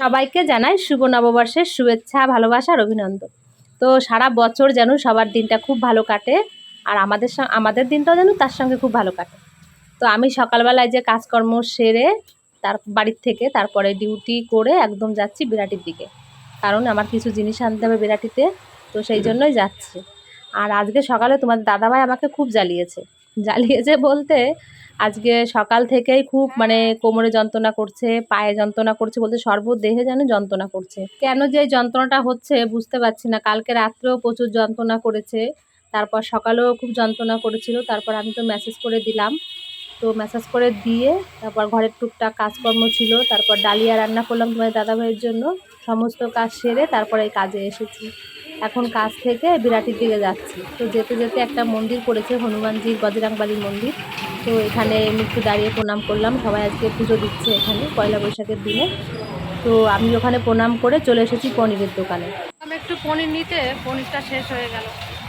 সবাইকে জানাই শুভ নববর্ষের শুভেচ্ছা, ভালোবাসা আর অভিনন্দন। তো সারা বছর যেন সবার দিনটা খুব ভালো কাটে আর আমাদের আমাদের দিনটাও যেন তার সঙ্গে খুব ভালো কাটে। তো আমি সকালবেলায় যে কাজকর্ম সেরে তার বাড়ির থেকে তারপরে ডিউটি করে একদম যাচ্ছি বিরাটির দিকে। কারণ আমার কিছু জিনিস আনতে হবে বিরাটিতে, তো সেই জন্যই যাচ্ছি। আর আজকে সকালে তোমাদের দাদাভাই আমাকে খুব জ্বালিয়েছে। জ্বালিয়েছে বলতে আজকে সকাল থেকেই খুব মানে কোমরে যন্ত্রণা করছে, পায়ে যন্ত্রণা করছে বলতে সর্বদেহে যেন যন্ত্রণা করছে। কেন যে যন্ত্রণাটা হচ্ছে বুঝতে পারছি না। কালকে রাত্রেও প্রচুর যন্ত্রণা করেছে। তারপর সকালেও খুব যন্ত্রণা করেছিল। তারপর আমি তো মেসেজ করে দিলাম। তো মেসেজ করে দিয়ে তারপর ঘরের টুকটাক কাজকর্ম ছিল। তারপর ডালিয়া রান্না করলাম তোমার দাদাভাইয়ের জন্য। সমস্ত কাজ সেরে তারপরে এই কাজে এসেছি। এখন কাজ থেকে বিরাটির দিকে যাচ্ছি। তো যেতে যেতে একটা মন্দির পড়েছে হনুমানজির, বজরাংবালির মন্দির। তো এখানে আমি একটু দাঁড়িয়ে প্রণাম করলাম। সবাই আজকে পুজো দিচ্ছে এখানে পয়লা বৈশাখের দিনে। তো আমি ওখানে প্রণাম করে চলে এসেছি পনিরের দোকানে। আমি একটু পনির নিতে পনিরটা শেষ হয়ে গেল।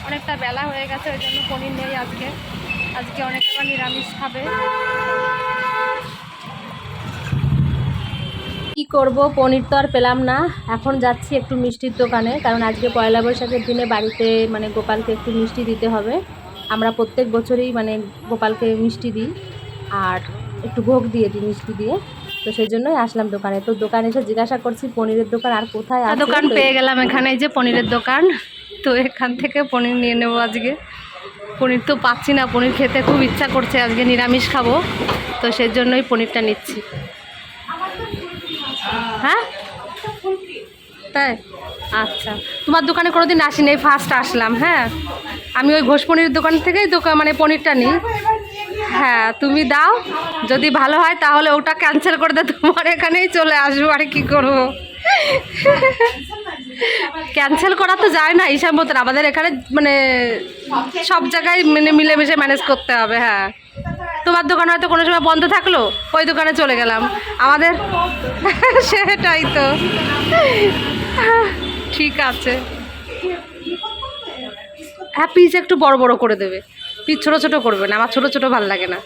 অনেকটা বেলা হয়ে গেছে ওই জন্য পনির নেই আজকে। আজকে অনেক আবার নিরামিষ খাবে। কি করব পনির তো আর পেলাম না। এখন যাচ্ছি একটু মিষ্টির দোকানে কারণ আজকে পয়লা বৈশাখের দিনে বাড়িতে মানে গোপালকে একটু মিষ্টি দিতে হবে। আমরা প্রত্যেক বছরই মানে গোপালকে মিষ্টি দিই আর একটু ভোগ দিয়ে দিই মিষ্টি দিয়ে। তো সেই জন্যই আসলাম দোকানে। তো দোকানে এসে জিজ্ঞাসা করছি পনিরের দোকান আর কোথায় দোকান পেয়ে গেলাম এখানে যে পনিরের দোকান। তো এখান থেকে পনির নিয়ে নেব আজকে। পনির তো পাচ্ছি না পনির খেতে খুব ইচ্ছা করছে আজকে নিরামিষ খাব। তো সেই জন্যই পনিরটা নিচ্ছি। হ্যাঁ? তাই? আচ্ছা। তোমার দোকানে কোনোদিন আসিনি, এই ফার্স্ট আসলাম হ্যাঁ? আমি ওই ঘোষ পনির দোকান থেকেই দোকান মানে পনিরটা নিই। হ্যাঁ তুমি দাও, যদি ভালো হয় তাহলে ওটা ক্যান্সেল করে দে তোমার এখানেই চলে আসব, আর কি করব? ক্যান্সেল করা তো যায় না, হিসাব মতন। আমাদের এখানে মানে সব জায়গায় মানে মিলেমিশে ম্যানেজ করতে হবে হ্যাঁ। তোমার দোকান হয়তো কোনো সময় বন্ধ থাকল, ওই দোকানে চলে গেলাম। আমাদের, সেটাই তো। ঠিক আছে। হ্যাঁ পিস একটু বড় বড় করে দেবে। পিস ছোটো ছোটো করবে না, আমার ছোটো ছোটো ভালো লাগে না।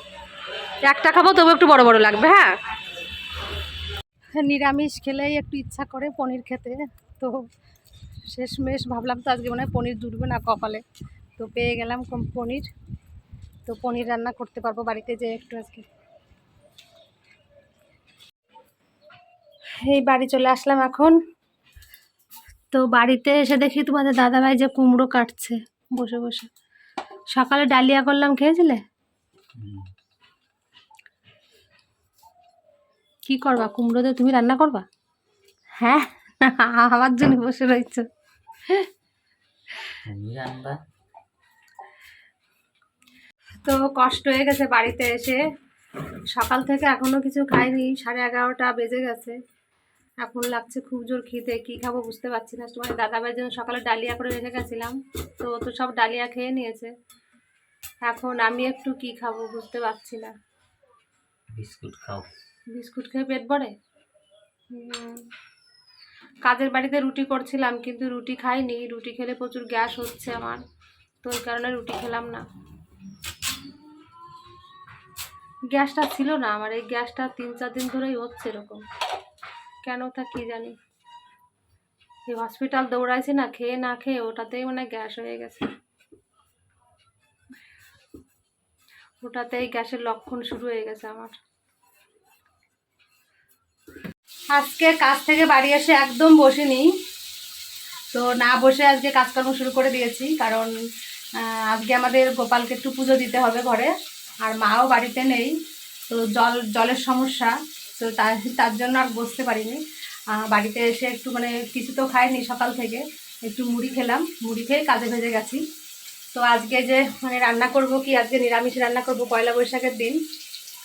একটা খাব, তবু একটু বড় বড় লাগবে হ্যাঁ? নিরামিষ খেলেই একটু ইচ্ছা করে পনির খেতে। তো শেষমেশ ভাবলাম তো আজকে মনে হয় পনির জুটবে না কপালে। তো পেয়ে গেলাম পনির। তো পনির রান্না করতে পারব বাড়িতে যে একটু আজকে। এই বাড়ি চলে আসলাম এখন। তো বাড়িতে এসে দেখি তোমাদের দাদাভাই যে কুমড়ো কাটছে। বসে বসে। সকালে ডালিয়া করলাম খেয়েছিলে? কি করবা? কুমড়ো দিয়ে তুমি রান্না করবা? হ্যাঁ আমার জন্য বসে রয়েছে। তো কষ্ট হয়ে গেছে বাড়িতে এসে। সকাল থেকে এখনও কিছু খাইনি সাড়ে এগারোটা বেজে গেছে। এখন লাগছে খুব জোর খেতে কী খাব বুঝতে পারছি না। তোমার দাদাভাইয়ের জন্য সকালে ডালিয়া করে রেখে গেছিলাম তো তো সব ডালিয়া খেয়ে নিয়েছে। এখন আমি একটু কি খাব বুঝতে পারছি না। বিস্কুট খাও। বিস্কুট খেয়ে পেট ভরে। কাজের বাড়িতে রুটি করছিলাম কিন্তু রুটি খাইনি। রুটি খেলে প্রচুর গ্যাস হচ্ছে আমার তো ওই কারণে রুটি খেলাম না। গ্যাসটা ছিল না আমার এই গ্যাসটা তিন চার দিন ধরেই হচ্ছে এরকম। কেন তা কি জানি? এই হসপিটাল দৌড়াইছি না, খেয়ে না খেয়ে ওটাতেই মানে গ্যাস হয়ে গেছে। ওটাতেই গ্যাসের লক্ষণ শুরু হয়ে গেছে আমার। আজকে কাজ থেকে বাড়ি এসে একদম বসিনি। তো না বসে আজকে কাজকর্ম শুরু করে দিয়েছি, কারণ আজকে আমাদের গোপালকে একটু পুজো দিতে হবে ঘরে, আর মাও বাড়িতে নেই, তো জল, জলের সমস্যা। তো তার তার জন্য আর বসতে পারিনি। বাড়িতে এসে একটু মানে কিছু তো খাইনি সকাল থেকে। একটু মুড়ি খেলাম, মুড়ি খেয়ে কাজে ভেজে গেছি। তো আজকে যে মানে রান্না করব কি, আজকে নিরামিষ রান্না করব পয়লা বৈশাখের দিন।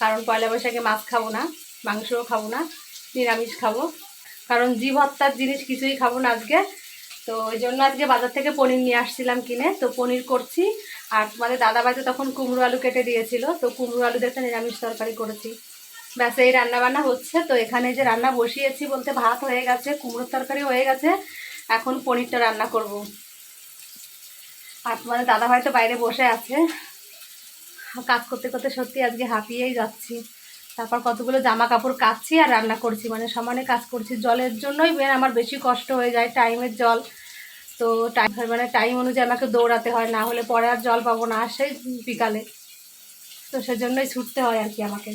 কারণ পয়লা বৈশাখে মাছ খাব না, মাংসও খাব না, নিরামিষ খাব। কারণ জীব হত্যার জিনিস কিছুই খাব না আজকে। তো ওই জন্য আজকে বাজার থেকে পনির নিয়ে আসছিলাম কিনে। তো পনির করছি। আর তোমাদের দাদাভাই তো তখন কুমড়ো আলু কেটে দিয়েছিল। তো কুমড়ো আলু একটা নিরামিষ তরকারি করেছি। ব্যাস, এই রান্নাবান্না হচ্ছে। তো এখানে যে রান্না বসিয়েছি বলতে ভাত হয়ে গেছে, কুমড়োর তরকারি হয়ে গেছে। এখন পনিরটা রান্না করব। আর তোমাদের দাদাভাই তো বাইরে বসে আছে। কাজ করতে করতে সত্যি আজকে হাঁপিয়েই যাচ্ছি। তারপর কতগুলো জামা কাপড় কাচ্ছি আর রান্না করছি। মানে সমানে কাজ করছি। জলের জন্যই মেন আমার বেশি কষ্ট হয়ে যায় টাইমের জল। তো টাইম মানে টাইম অনুযায়ী আমাকে দৌড়াতে হয়, না হলে পরে আর জল পাবো না। আসে বিকালে। তো সেজন্যই ছুটতে হয় আর কি আমাকে।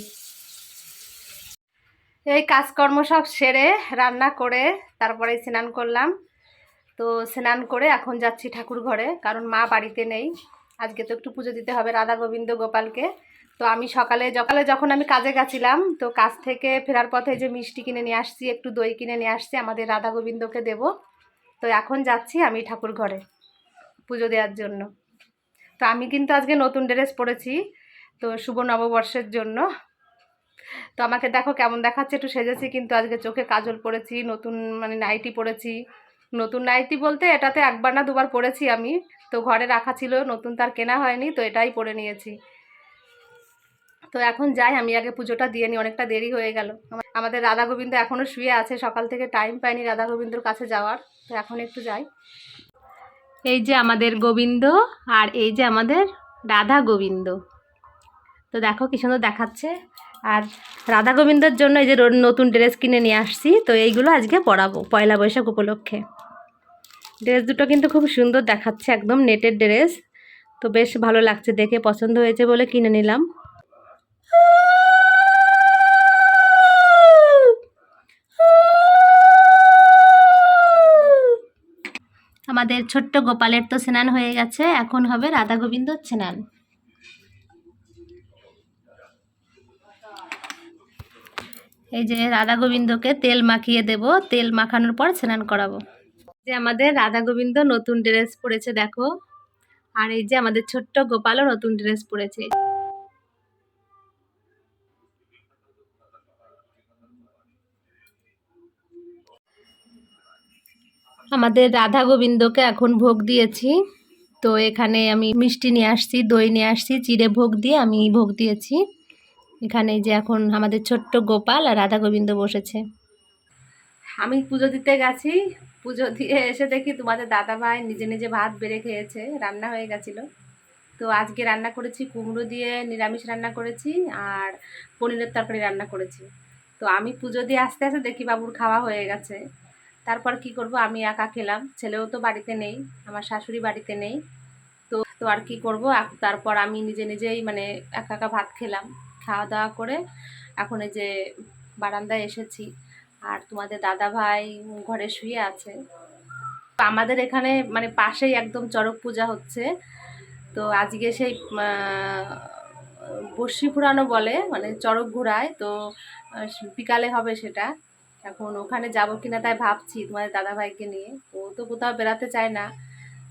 এই কাজকর্ম সব সেরে, রান্না করে, তারপরে স্নান করলাম। তো স্নান করে এখন যাচ্ছি ঠাকুর ঘরে, কারণ মা বাড়িতে নেই। আজকে তো একটু পুজো দিতে হবে রাধা গোবিন্দ গোপালকে। তো আমি সকালে সকালে যখন আমি কাজে গেছিলাম, তো কাজ থেকে ফেরার পথে যে মিষ্টি কিনে নিয়ে আসছি, একটু দই কিনে নিয়ে আসছি, আমাদের রাধা গোবিন্দকে দেব। তো এখন যাচ্ছি আমি ঠাকুর ঘরে পুজো দেওয়ার জন্য। তো আমি কিন্তু আজকে নতুন ড্রেস পরেছি, তো শুভ নববর্ষের জন্য। তো আমাকে দেখো কেমন দেখাচ্ছে, একটু সেজেছি কিন্তু আজকে চোখে কাজল পরেছি, নতুন মানে নাইটি পরেছি। নতুন নাইটি বলতে এটাতে একবার না দুবার পরেছি আমি, তো ঘরে রাখা ছিল, নতুন তার কেনা হয়নি, তো এটাই পরে নিয়েছি। তো এখন যাই, আমি আগে পুজোটা দিয়ে নিই, অনেকটা দেরি হয়ে গেল। আমাদের রাধা গোবিন্দ এখনও শুয়ে আছে, সকাল থেকে টাইম পাইনি রাধা গোবিন্দর কাছে যাওয়ার, তো এখন একটু যাই। এই যে আমাদের গোবিন্দ আর এই যে আমাদের রাধা গোবিন্দ। তো দেখো কি সুন্দর দেখাচ্ছে। আর রাধা গোবিন্দর জন্য এই যে নতুন ড্রেস কিনে নিয়ে আসছি, তো এইগুলো আজকে পরাবো পয়লা বৈশাখ উপলক্ষে। ড্রেস দুটো কিন্তু খুব সুন্দর দেখাচ্ছে, একদম নেটের ড্রেস। তো বেশ ভালো লাগছে দেখে, পছন্দ হয়েছে বলে কিনে নিলাম। আমাদের ছোট্ট গোপালের তো স্নান হয়ে গেছে, এখন হবে রাধা গোবিন্দ স্নান। এই যে রাধা গোবিন্দকে তেল মাখিয়ে দেব। তেল মাখানোর পর স্নান করাবো। যে আমাদের রাধা গোবিন্দ নতুন ড্রেস পরেছে, দেখো। আর এই যে আমাদের ছোট্ট গোপালও নতুন ড্রেস পরেছে। আমাদের রাধা গোবিন্দকে এখন ভোগ দিয়েছি। তো এখানে আমি মিষ্টি নিয়ে আসছি, দই নিয়ে আসছি, চিড়ে ভোগ দিয়ে আমি ভোগ দিয়েছি। এখানে যে এখন আমাদের ছোট্ট গোপাল আর রাধা গোবিন্দ বসেছে। আমি পুজো দিতে গেছি। পুজো দিয়ে এসে দেখি তোমাদের দাদা ভাই নিজে নিজে ভাত বেড়ে খেয়েছে, রান্না হয়ে গেছিল। তো আজকে রান্না করেছি, কুমড়ো দিয়ে নিরামিষ রান্না করেছি আর পনিরের তরকারি রান্না করেছি। তো আমি পুজো দিয়ে আস্তে আস্তে দেখি বাবুর খাওয়া হয়ে গেছে। তারপর কি করব? আমি একা খেলাম, ছেলেও তো বাড়িতে নেই, আমার শাশুড়ি বাড়িতে নেই। তো তো আর কি করব? তারপর আমি নিজে নিজেই মানে একা একা ভাত খেলাম। খাওয়া দাওয়া করে এখন এই যে বারান্দায় এসেছি। আর তোমাদের দাদা ভাই ঘরে শুয়ে আছে। আমাদের এখানে মানে পাশেই একদম চড়ক পূজা হচ্ছে। তো আজকে সেই বর্ষি ঘুরানো বলে মানে চড়ক ঘুরায়। তো বিকালে হবে সেটা। এখন ওখানে যাব কিনা তাই ভাবছি তোমাদের দাদা ভাইকে নিয়ে। ও তো কোথাও বেড়াতে চায় না।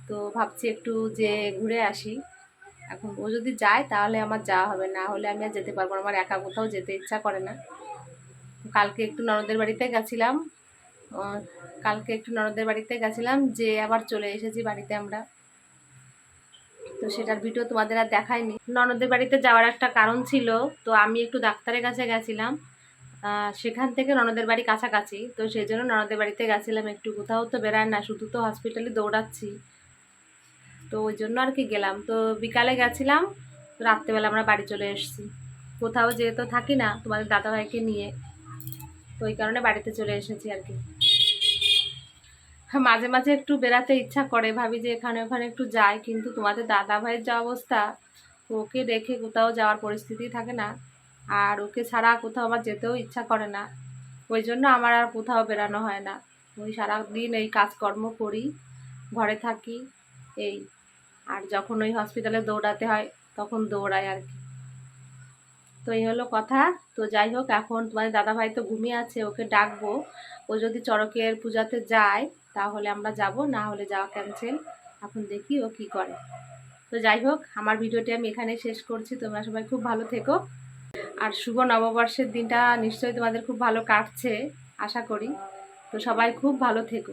তো ভাবছি একটু যে ঘুরে আসি। এখন ও যদি যায়, তাহলে আমার যাওয়া হবে। না হলে আমি আর যেতে পারব না। আমার একা কোথাও যেতে ইচ্ছা করে না। কালকে একটু ননদের বাড়িতে গেছিলাম। কালকে একটু ননদের বাড়িতে গেছিলাম যে আবার চলে এসেছি বাড়িতে আমরা। তো সেটার ভিডিও তোমাদের আর দেখায়নি ননদের বাড়িতে যাওয়ার একটা কারণ ছিল, তো আমি একটু ডাক্তারের কাছে গেছিলাম। সেখান থেকে ননদের বাড়ি কাছাকাছি। তো সেই জন্য ননদের বাড়িতে গেছিলাম একটু। কোথাও তো বেড়ায় না, শুধু তো হসপিটালে দৌড়াচ্ছি। তো ওই জন্য আর কি গেলাম। তো বিকালে গেছিলাম, রাত্রেবেলা আমরা বাড়ি চলে এসেছি। কোথাও যেয়ে তো থাকি না, তোমাদের দাদাভাইকে নিয়ে। তো ওই কারণে বাড়িতে চলে এসেছি আর কি। মাঝে মাঝে একটু বেড়াতে ইচ্ছা করে, ভাবি যে এখানে ওখানে একটু যাই, কিন্তু তোমাদের দাদা ভাইয়ের যা অবস্থা, ওকে রেখে কোথাও যাওয়ার পরিস্থিতি থাকে না। আর ওকে ছাড়া কোথাও আমার যেতেও ইচ্ছা করে না। ওই জন্য আমার আর কোথাও বেরানো হয় না। ওই সারাদিন এই কাজকর্ম করি, ঘরে থাকি, এই আর যখন ওই হসপিটালে দৌড়াতে হয়, তখন দৌড়াই আর কি। তো এই হলো কথা। তো যাই হোক, এখন তোমাদের দাদাভাই তো ঘুমিয়ে আছে, ওকে ডাকবো। ও যদি চড়কের পূজাতে যায়, তাহলে আমরা যাব, না হলে যাওয়া ক্যান্সেল এখন দেখি ও কি করে। তো যাই হোক, আমার ভিডিওটি আমি এখানে শেষ করছি। তোমরা সবাই খুব ভালো থেকো। আর শুভ নববর্ষের দিনটা নিশ্চয়ই তোমাদের খুব ভালো কাটছে, আশা করি। তো সবাই খুব ভালো থেকো।